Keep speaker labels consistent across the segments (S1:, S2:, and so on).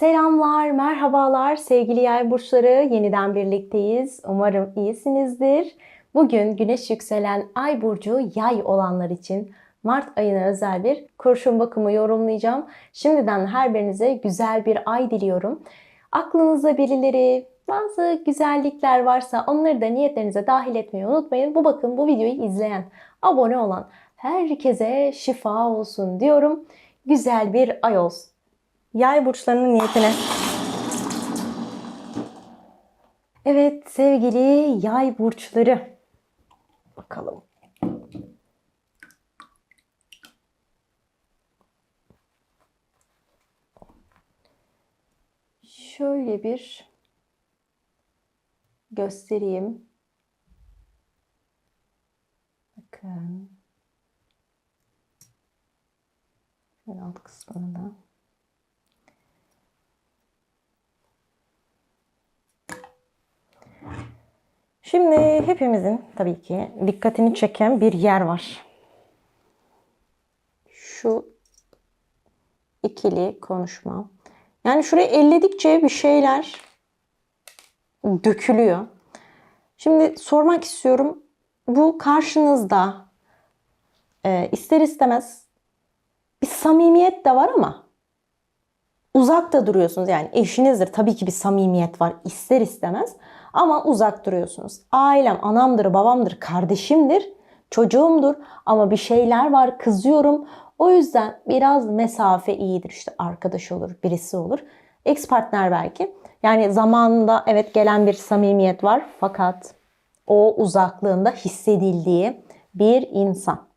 S1: Selamlar, merhabalar sevgili yay burçları. Yeniden birlikteyiz. Umarım iyisinizdir. Bugün güneş yükselen ay burcu yay olanlar için Mart ayına özel bir kurşun bakımı yorumlayacağım. Şimdiden her birinize güzel bir ay diliyorum. Aklınızda birileri, bazı güzellikler varsa onları da niyetlerinize dahil etmeyi unutmayın. Bu bakın bu videoyu izleyen, abone olan herkese şifa olsun diyorum. Güzel bir ay olsun. Yay burçlarının niyetine. Evet sevgili yay burçları. Bakalım. Şöyle bir göstereyim. Bakın. Şöyle alt kısmını da. Şimdi hepimizin tabii ki dikkatini çeken bir yer var. Şu ikili konuşma. Yani şurayı elledikçe bir şeyler dökülüyor. Şimdi sormak istiyorum. Bu karşınızda e, ister istemez bir samimiyet de var ama uzakta duruyorsunuz. Yani eşinizdir tabii ki bir samimiyet var ister istemez ama uzak duruyorsunuz. Ailem, anamdır, babamdır, kardeşimdir, çocuğumdur ama bir şeyler var kızıyorum. O yüzden biraz mesafe iyidir. İşte arkadaş olur, birisi olur. Ex partner belki. Yani zamanında evet gelen bir samimiyet var fakat o uzaklığında hissedildiği bir insan.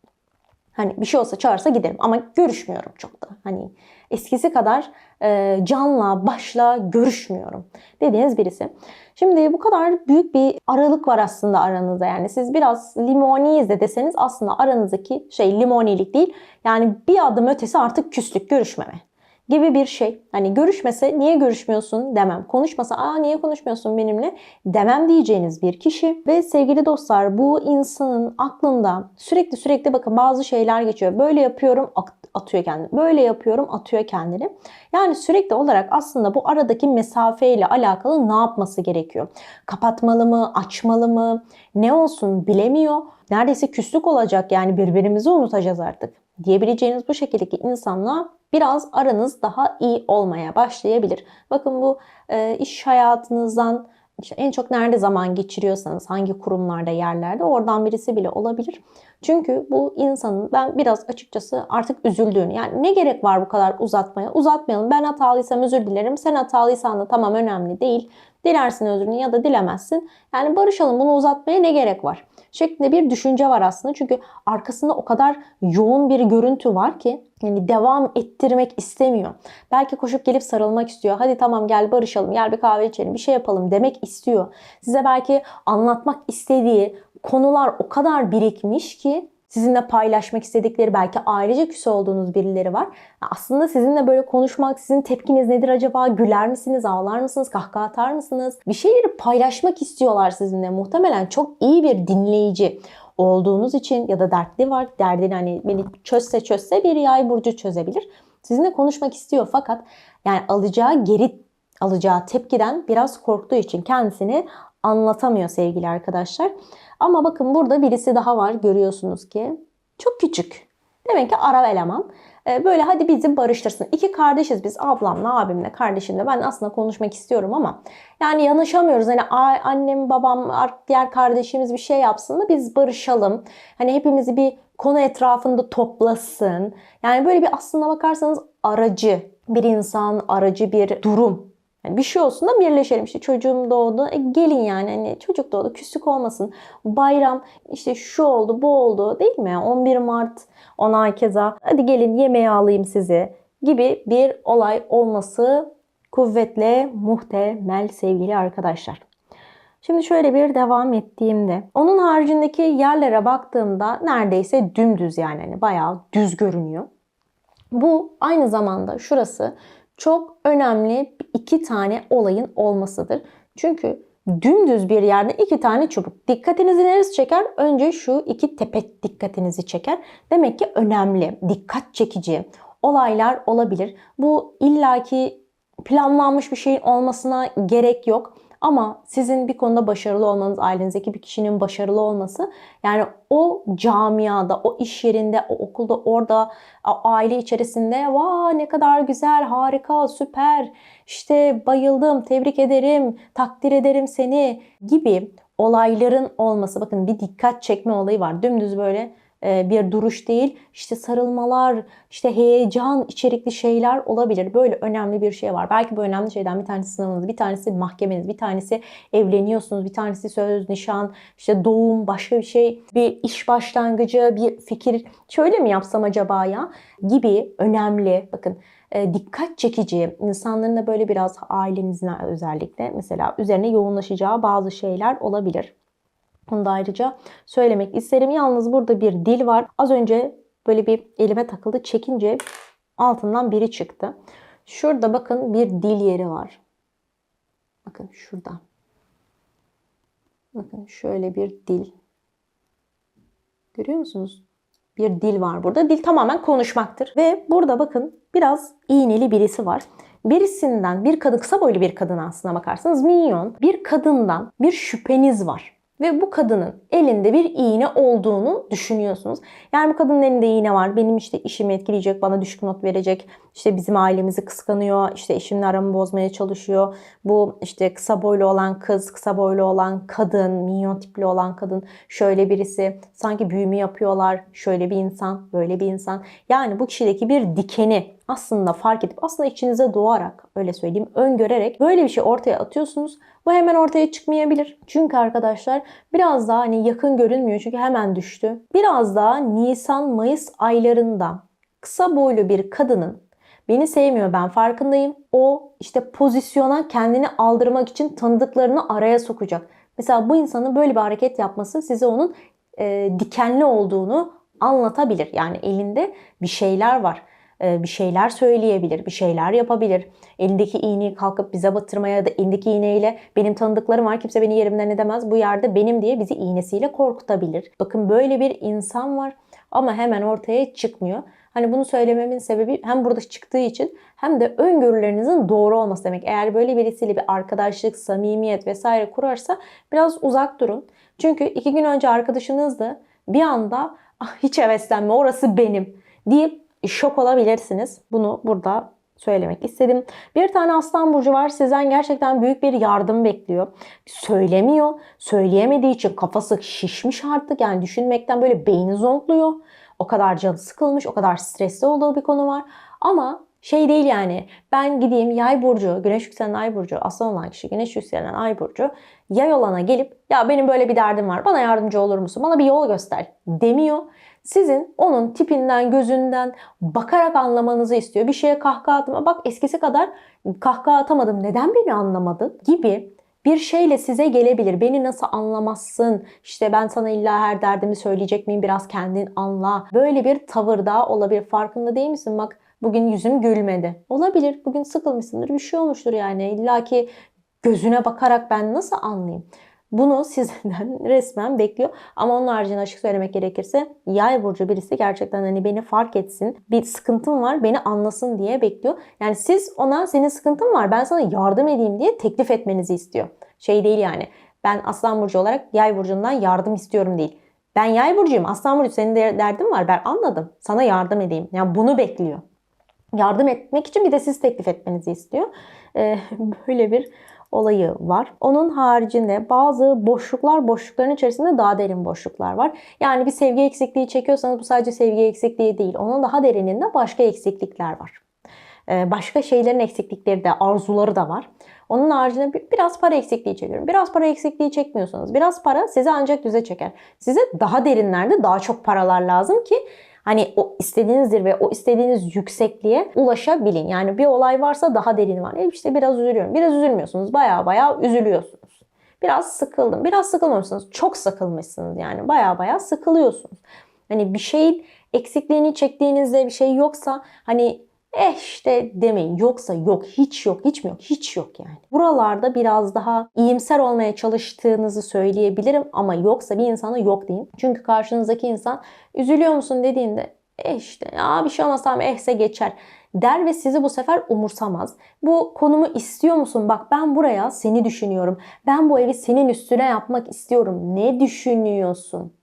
S1: Hani bir şey olsa çağırsa giderim ama görüşmüyorum çok da. Hani eskisi kadar e, canla başla görüşmüyorum dediğiniz birisi. Şimdi bu kadar büyük bir aralık var aslında aranızda. Yani siz biraz limoniyiz de deseniz aslında aranızdaki şey limonilik değil. Yani bir adım ötesi artık küslük, görüşmeme gibi bir şey. Hani görüşmese niye görüşmüyorsun demem. Konuşmasa aa niye konuşmuyorsun benimle demem diyeceğiniz bir kişi. Ve sevgili dostlar bu insanın aklında sürekli sürekli bakın bazı şeyler geçiyor. Böyle yapıyorum atıyor kendini. Böyle yapıyorum atıyor kendini. Yani sürekli olarak aslında bu aradaki mesafeyle alakalı ne yapması gerekiyor? Kapatmalı mı? Açmalı mı? Ne olsun bilemiyor. Neredeyse küslük olacak yani birbirimizi unutacağız artık diyebileceğiniz bu şekildeki insanla biraz aranız daha iyi olmaya başlayabilir. Bakın bu e, iş hayatınızdan işte en çok nerede zaman geçiriyorsanız, hangi kurumlarda, yerlerde oradan birisi bile olabilir. Çünkü bu insanın ben biraz açıkçası artık üzüldüğünü yani ne gerek var bu kadar uzatmaya? Uzatmayalım. Ben hatalıysam özür dilerim. Sen hatalıysan da tamam önemli değil. Dilersin özrünü ya da dilemezsin. Yani barışalım bunu uzatmaya ne gerek var? Şeklinde bir düşünce var aslında. Çünkü arkasında o kadar yoğun bir görüntü var ki yani devam ettirmek istemiyor. Belki koşup gelip sarılmak istiyor. Hadi tamam gel barışalım, gel bir kahve içelim, bir şey yapalım demek istiyor. Size belki anlatmak istediği konular o kadar birikmiş ki sizinle paylaşmak istedikleri belki ailece küs olduğunuz birileri var. Aslında sizinle böyle konuşmak, sizin tepkiniz nedir acaba? Güler misiniz, ağlar mısınız, kahkaha atar mısınız? Bir şeyleri paylaşmak istiyorlar sizinle. Muhtemelen çok iyi bir dinleyici olduğunuz için ya da dertli var. Derdini hani beni çözse çözse bir yay burcu çözebilir. Sizinle konuşmak istiyor fakat yani alacağı geri alacağı tepkiden biraz korktuğu için kendisini anlatamıyor sevgili arkadaşlar. Ama bakın burada birisi daha var görüyorsunuz ki. Çok küçük. Demek ki ara eleman. Ee, böyle hadi bizi barıştırsın. İki kardeşiz biz ablamla abimle kardeşimle. Ben aslında konuşmak istiyorum ama yani yanışamıyoruz. Hani annem babam diğer kardeşimiz bir şey yapsın da biz barışalım. Hani hepimizi bir konu etrafında toplasın. Yani böyle bir aslında bakarsanız aracı bir insan, aracı bir durum yani bir şey olsun da birleşelim. İşte çocuğum doğdu. E gelin yani hani çocuk doğdu. Küslük olmasın. Bayram işte şu oldu bu oldu değil mi? 11 Mart ona keza hadi gelin yemeğe alayım sizi gibi bir olay olması kuvvetle muhtemel sevgili arkadaşlar. Şimdi şöyle bir devam ettiğimde onun haricindeki yerlere baktığımda neredeyse dümdüz yani hani bayağı düz görünüyor. Bu aynı zamanda şurası çok önemli iki tane olayın olmasıdır. Çünkü dümdüz bir yerde iki tane çubuk. Dikkatinizi neresi çeker? Önce şu iki tepe dikkatinizi çeker. Demek ki önemli, dikkat çekici olaylar olabilir. Bu illaki planlanmış bir şeyin olmasına gerek yok. Ama sizin bir konuda başarılı olmanız, ailenizdeki bir kişinin başarılı olması yani o camiada, o iş yerinde, o okulda, orada, aile içerisinde vaa ne kadar güzel, harika, süper, işte bayıldım, tebrik ederim, takdir ederim seni gibi olayların olması. Bakın bir dikkat çekme olayı var. Dümdüz böyle bir duruş değil. İşte sarılmalar, işte heyecan içerikli şeyler olabilir. Böyle önemli bir şey var. Belki bu önemli şeyden bir tanesi sınavınız, bir tanesi mahkemeniz, bir tanesi evleniyorsunuz, bir tanesi söz, nişan, işte doğum, başka bir şey, bir iş başlangıcı, bir fikir. Şöyle mi yapsam acaba ya? Gibi önemli. Bakın e, dikkat çekici, insanların da böyle biraz ailenizin özellikle mesela üzerine yoğunlaşacağı bazı şeyler olabilir. Bunu da ayrıca söylemek isterim. Yalnız burada bir dil var. Az önce böyle bir elime takıldı. Çekince altından biri çıktı. Şurada bakın bir dil yeri var. Bakın şurada. Bakın şöyle bir dil. Görüyor musunuz? Bir dil var burada. Dil tamamen konuşmaktır. Ve burada bakın biraz iğneli birisi var. Birisinden bir kadın kısa boylu bir kadın aslına bakarsanız minyon bir kadından bir şüpheniz var ve bu kadının elinde bir iğne olduğunu düşünüyorsunuz. Yani bu kadının elinde iğne var. Benim işte işimi etkileyecek, bana düşük not verecek. İşte bizim ailemizi kıskanıyor. işte eşimle aramı bozmaya çalışıyor. Bu işte kısa boylu olan kız, kısa boylu olan kadın, minyon tipli olan kadın şöyle birisi. Sanki büyümü yapıyorlar. Şöyle bir insan, böyle bir insan. Yani bu kişideki bir dikeni aslında fark edip aslında içinize doğarak öyle söyleyeyim öngörerek böyle bir şey ortaya atıyorsunuz. Bu hemen ortaya çıkmayabilir. Çünkü arkadaşlar biraz daha hani yakın görünmüyor çünkü hemen düştü. Biraz daha Nisan Mayıs aylarında kısa boylu bir kadının beni sevmiyor ben farkındayım. O işte pozisyona kendini aldırmak için tanıdıklarını araya sokacak. Mesela bu insanın böyle bir hareket yapması size onun e, dikenli olduğunu anlatabilir. Yani elinde bir şeyler var. E, bir şeyler söyleyebilir, bir şeyler yapabilir. Elindeki iğneyi kalkıp bize batırmaya ya da elindeki iğneyle benim tanıdıklarım var kimse beni yerimden edemez bu yerde benim diye bizi iğnesiyle korkutabilir. Bakın böyle bir insan var ama hemen ortaya çıkmıyor. Hani bunu söylememin sebebi hem burada çıktığı için hem de öngörülerinizin doğru olması demek. Eğer böyle birisiyle bir arkadaşlık, samimiyet vesaire kurarsa biraz uzak durun. Çünkü iki gün önce arkadaşınızdı bir anda ah, hiç heveslenme orası benim deyip şok olabilirsiniz. Bunu burada söylemek istedim. Bir tane aslan burcu var. Sizden gerçekten büyük bir yardım bekliyor. Söylemiyor. Söyleyemediği için kafası şişmiş artık. Yani düşünmekten böyle beyni zonkluyor. O kadar canı sıkılmış, o kadar stresli olduğu bir konu var. Ama şey değil yani ben gideyim yay burcu, güneş yükselen ay burcu, aslan olan kişi güneş yükselen ay burcu yay olana gelip ya benim böyle bir derdim var bana yardımcı olur musun? Bana bir yol göster demiyor. Sizin onun tipinden, gözünden bakarak anlamanızı istiyor. Bir şeye kahkaha atma. Bak eskisi kadar kahkaha atamadım. Neden beni anlamadın? Gibi bir şeyle size gelebilir. Beni nasıl anlamazsın? İşte ben sana illa her derdimi söyleyecek miyim? Biraz kendin anla. Böyle bir tavırda olabilir. Farkında değil misin? Bak bugün yüzüm gülmedi. Olabilir. Bugün sıkılmışsındır. Bir şey olmuştur yani. İlla ki gözüne bakarak ben nasıl anlayayım? Bunu sizden resmen bekliyor. Ama onun haricinde açık söylemek gerekirse yay burcu birisi gerçekten hani beni fark etsin. Bir sıkıntım var beni anlasın diye bekliyor. Yani siz ona senin sıkıntın var ben sana yardım edeyim diye teklif etmenizi istiyor. Şey değil yani ben aslan burcu olarak yay burcundan yardım istiyorum değil. Ben yay burcuyum aslan burcu senin de derdin var ben anladım sana yardım edeyim. Yani bunu bekliyor. Yardım etmek için bir de siz teklif etmenizi istiyor. Ee, böyle bir olayı var. Onun haricinde bazı boşluklar, boşlukların içerisinde daha derin boşluklar var. Yani bir sevgi eksikliği çekiyorsanız bu sadece sevgi eksikliği değil. Onun daha derininde başka eksiklikler var. Ee, başka şeylerin eksiklikleri de, arzuları da var. Onun haricinde biraz para eksikliği çekiyorum. Biraz para eksikliği çekmiyorsanız biraz para sizi ancak düze çeker. Size daha derinlerde daha çok paralar lazım ki Hani o istediğiniz zirve, o istediğiniz yüksekliğe ulaşabilin. Yani bir olay varsa daha derin var. E işte biraz üzülüyorum. Biraz üzülmüyorsunuz. Baya baya üzülüyorsunuz. Biraz sıkıldım. Biraz sıkılmamışsınız. Çok sıkılmışsınız yani. Baya baya sıkılıyorsunuz. Hani bir şeyin eksikliğini çektiğinizde bir şey yoksa hani Eh işte demeyin. Yoksa yok. Hiç yok. Hiç mi yok? Hiç yok yani. Buralarda biraz daha iyimser olmaya çalıştığınızı söyleyebilirim ama yoksa bir insana yok deyin. Çünkü karşınızdaki insan üzülüyor musun dediğinde eh işte ya bir şey olmasa ehse geçer der ve sizi bu sefer umursamaz. Bu konumu istiyor musun? Bak ben buraya seni düşünüyorum. Ben bu evi senin üstüne yapmak istiyorum. Ne düşünüyorsun?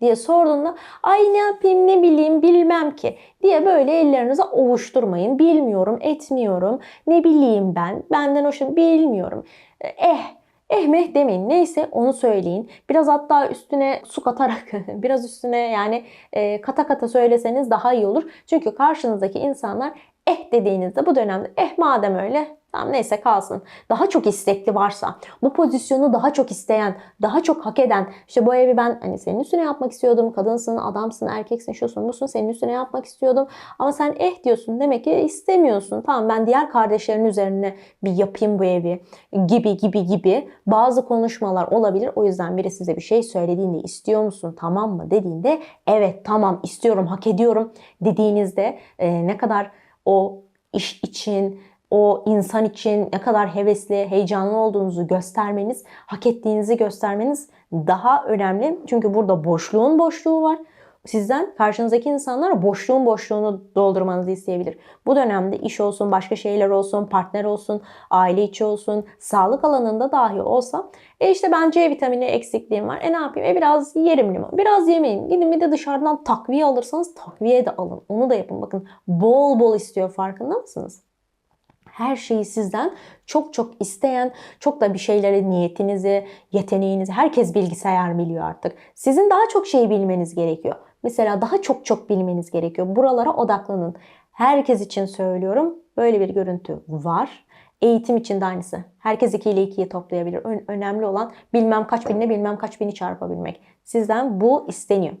S1: Diye sorduğunda ay ne yapayım ne bileyim bilmem ki diye böyle ellerinize ovuşturmayın. Bilmiyorum, etmiyorum, ne bileyim ben, benden hoşum bilmiyorum. Eh Eh meh demeyin. Neyse onu söyleyin. Biraz hatta üstüne su katarak biraz üstüne yani e, kata kata söyleseniz daha iyi olur. Çünkü karşınızdaki insanlar eh dediğinizde bu dönemde eh madem öyle Tamam neyse kalsın. Daha çok istekli varsa, bu pozisyonu daha çok isteyen, daha çok hak eden, işte bu evi ben hani senin üstüne yapmak istiyordum. Kadınsın, adamsın, erkeksin, şusun, busun senin üstüne yapmak istiyordum. Ama sen eh diyorsun demek ki istemiyorsun. Tamam ben diğer kardeşlerin üzerine bir yapayım bu evi gibi gibi gibi bazı konuşmalar olabilir. O yüzden biri size bir şey söylediğinde istiyor musun tamam mı dediğinde evet tamam istiyorum hak ediyorum dediğinizde e, ne kadar o iş için o insan için ne kadar hevesli, heyecanlı olduğunuzu göstermeniz, hak ettiğinizi göstermeniz daha önemli. Çünkü burada boşluğun boşluğu var. Sizden karşınızdaki insanlar boşluğun boşluğunu doldurmanızı isteyebilir. Bu dönemde iş olsun, başka şeyler olsun, partner olsun, aile içi olsun, sağlık alanında dahi olsa e işte ben C vitamini eksikliğim var. E ne yapayım? E biraz yerim limon. Biraz yemeyin. Gidin bir de dışarıdan takviye alırsanız takviye de alın. Onu da yapın. Bakın bol bol istiyor farkında mısınız? Her şeyi sizden çok çok isteyen, çok da bir şeyleri niyetinizi, yeteneğinizi herkes bilgisayar biliyor artık. Sizin daha çok şey bilmeniz gerekiyor. Mesela daha çok çok bilmeniz gerekiyor. Buralara odaklanın. Herkes için söylüyorum. Böyle bir görüntü var. Eğitim için de aynısı. Herkes 2 ile 2'yi toplayabilir. önemli olan bilmem kaç binle bilmem kaç bini çarpabilmek. Sizden bu isteniyor.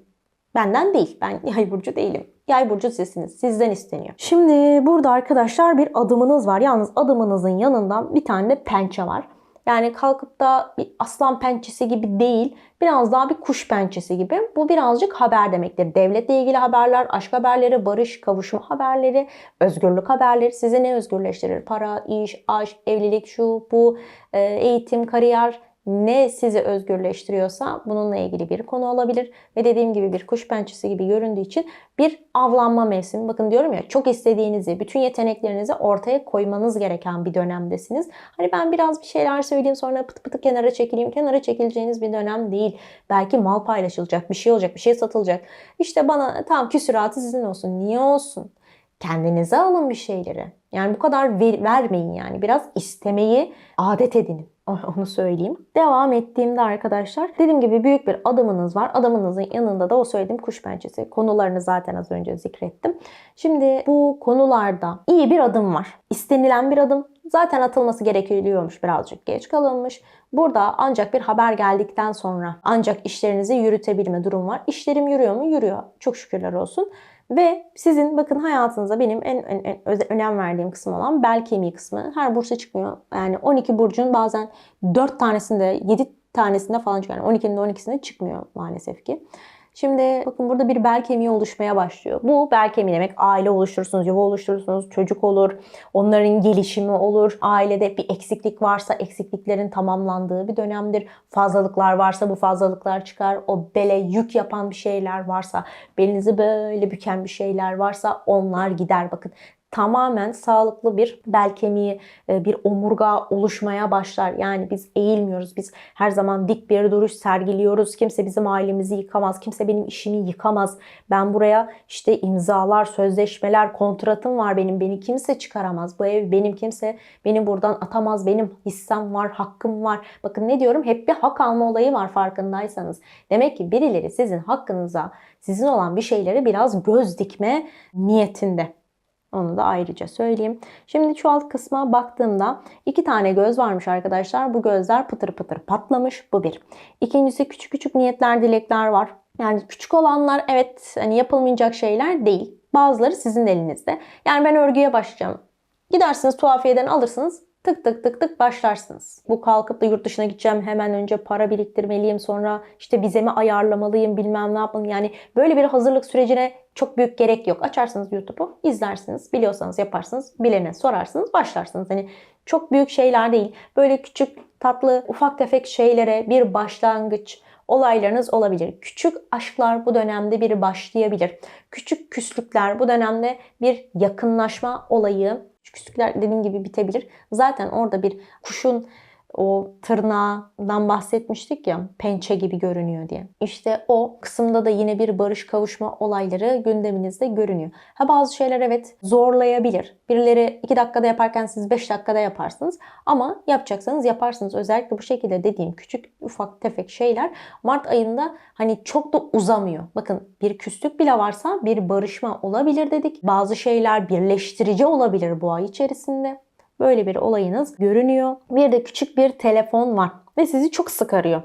S1: Benden değil. Ben yay burcu değilim. Yay burcu sizsiniz. Sizden isteniyor. Şimdi burada arkadaşlar bir adımınız var. Yalnız adımınızın yanından bir tane de pençe var. Yani kalkıp da bir aslan pençesi gibi değil, biraz daha bir kuş pençesi gibi. Bu birazcık haber demektir. Devletle ilgili haberler, aşk haberleri, barış, kavuşma haberleri, özgürlük haberleri sizi ne özgürleştirir? Para, iş, aşk, evlilik, şu, bu, e, eğitim, kariyer, ne sizi özgürleştiriyorsa bununla ilgili bir konu olabilir. Ve dediğim gibi bir kuş pençesi gibi göründüğü için bir avlanma mevsimi. Bakın diyorum ya çok istediğinizi, bütün yeteneklerinizi ortaya koymanız gereken bir dönemdesiniz. Hani ben biraz bir şeyler söyleyeyim sonra pıt pıtı kenara çekileyim. Kenara çekileceğiniz bir dönem değil. Belki mal paylaşılacak, bir şey olacak, bir şey satılacak. İşte bana tam küsuratı sizin olsun. Niye olsun? Kendinize alın bir şeyleri. Yani bu kadar ver, vermeyin yani. Biraz istemeyi adet edinin. Onu söyleyeyim. Devam ettiğimde arkadaşlar dediğim gibi büyük bir adımınız var. Adımınızın yanında da o söylediğim kuş pençesi. Konularını zaten az önce zikrettim. Şimdi bu konularda iyi bir adım var. İstenilen bir adım. Zaten atılması gerekiyormuş birazcık geç kalınmış. Burada ancak bir haber geldikten sonra ancak işlerinizi yürütebilme durum var. İşlerim yürüyor mu? Yürüyor. Çok şükürler olsun. Ve sizin bakın hayatınıza benim en, en, en önem verdiğim kısım olan bel kemiği kısmı. Her burçta çıkmıyor. Yani 12 burcun bazen 4 tanesinde 7 tanesinde falan çıkıyor. Yani 12'nin 12'sinde çıkmıyor maalesef ki. Şimdi bakın burada bir bel kemiği oluşmaya başlıyor. Bu bel kemiği demek aile oluşturursunuz, yuva oluşturursunuz, çocuk olur, onların gelişimi olur. Ailede bir eksiklik varsa eksikliklerin tamamlandığı bir dönemdir. Fazlalıklar varsa bu fazlalıklar çıkar. O bele yük yapan bir şeyler varsa, belinizi böyle büken bir şeyler varsa onlar gider. Bakın tamamen sağlıklı bir bel kemiği, e, bir omurga oluşmaya başlar. Yani biz eğilmiyoruz. Biz her zaman dik bir duruş sergiliyoruz. Kimse bizim ailemizi yıkamaz. Kimse benim işimi yıkamaz. Ben buraya işte imzalar, sözleşmeler, kontratım var benim. Beni kimse çıkaramaz. Bu ev benim kimse beni buradan atamaz. Benim hissem var, hakkım var. Bakın ne diyorum? Hep bir hak alma olayı var farkındaysanız. Demek ki birileri sizin hakkınıza, sizin olan bir şeyleri biraz göz dikme niyetinde. Onu da ayrıca söyleyeyim. Şimdi şu alt kısma baktığımda iki tane göz varmış arkadaşlar. Bu gözler pıtır pıtır patlamış. Bu bir. İkincisi küçük küçük niyetler, dilekler var. Yani küçük olanlar evet hani yapılmayacak şeyler değil. Bazıları sizin elinizde. Yani ben örgüye başlayacağım. Gidersiniz tuhafiyeden alırsınız tık tık tık tık başlarsınız. Bu kalkıp da yurt dışına gideceğim hemen önce para biriktirmeliyim sonra işte vizemi ayarlamalıyım bilmem ne yapmalıyım. Yani böyle bir hazırlık sürecine çok büyük gerek yok. Açarsınız YouTube'u izlersiniz biliyorsanız yaparsınız bilene sorarsınız başlarsınız. Hani çok büyük şeyler değil böyle küçük tatlı ufak tefek şeylere bir başlangıç olaylarınız olabilir. Küçük aşklar bu dönemde bir başlayabilir. Küçük küslükler bu dönemde bir yakınlaşma olayı. Küçük küslükler dediğim gibi bitebilir. Zaten orada bir kuşun o tırnağından bahsetmiştik ya pençe gibi görünüyor diye. İşte o kısımda da yine bir barış kavuşma olayları gündeminizde görünüyor. Ha bazı şeyler evet zorlayabilir. Birileri 2 dakikada yaparken siz 5 dakikada yaparsınız. Ama yapacaksanız yaparsınız. Özellikle bu şekilde dediğim küçük ufak tefek şeyler Mart ayında hani çok da uzamıyor. Bakın bir küslük bile varsa bir barışma olabilir dedik. Bazı şeyler birleştirici olabilir bu ay içerisinde. Böyle bir olayınız görünüyor. Bir de küçük bir telefon var ve sizi çok sık arıyor.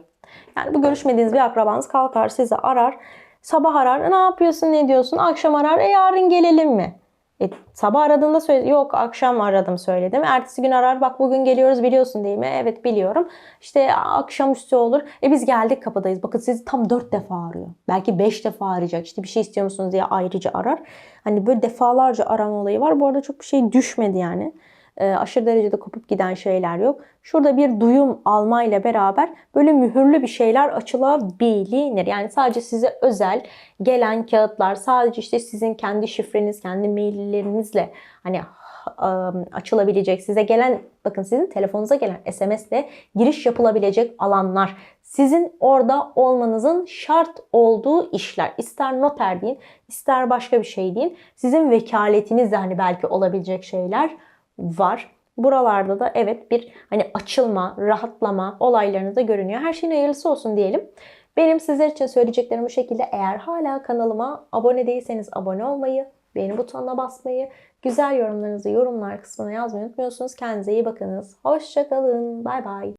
S1: Yani bu görüşmediğiniz bir akrabanız kalkar sizi arar. Sabah arar ne yapıyorsun ne diyorsun akşam arar e yarın gelelim mi? E, sabah aradığında söyle yok akşam aradım söyledim. Ertesi gün arar bak bugün geliyoruz biliyorsun değil mi? Evet biliyorum. İşte akşamüstü olur. E biz geldik kapıdayız. Bakın sizi tam 4 defa arıyor. Belki 5 defa arayacak. İşte bir şey istiyor musunuz diye ayrıca arar. Hani böyle defalarca arama olayı var. Bu arada çok bir şey düşmedi yani aşırı derecede kopup giden şeyler yok. Şurada bir duyum alma ile beraber böyle mühürlü bir şeyler açılabilir. Yani sadece size özel gelen kağıtlar sadece işte sizin kendi şifreniz, kendi maillerinizle hani ıı, açılabilecek size gelen bakın sizin telefonunuza gelen SMS ile giriş yapılabilecek alanlar sizin orada olmanızın şart olduğu işler. İster noter deyin, ister başka bir şey deyin. Sizin vekaletinizle hani belki olabilecek şeyler var. Buralarda da evet bir hani açılma, rahatlama olaylarınız da görünüyor. Her şeyin hayırlısı olsun diyelim. Benim sizler için söyleyeceklerim bu şekilde. Eğer hala kanalıma abone değilseniz abone olmayı, beğeni butonuna basmayı, güzel yorumlarınızı yorumlar kısmına yazmayı unutmuyorsunuz. Kendinize iyi bakınız. Hoşçakalın. Bay bay.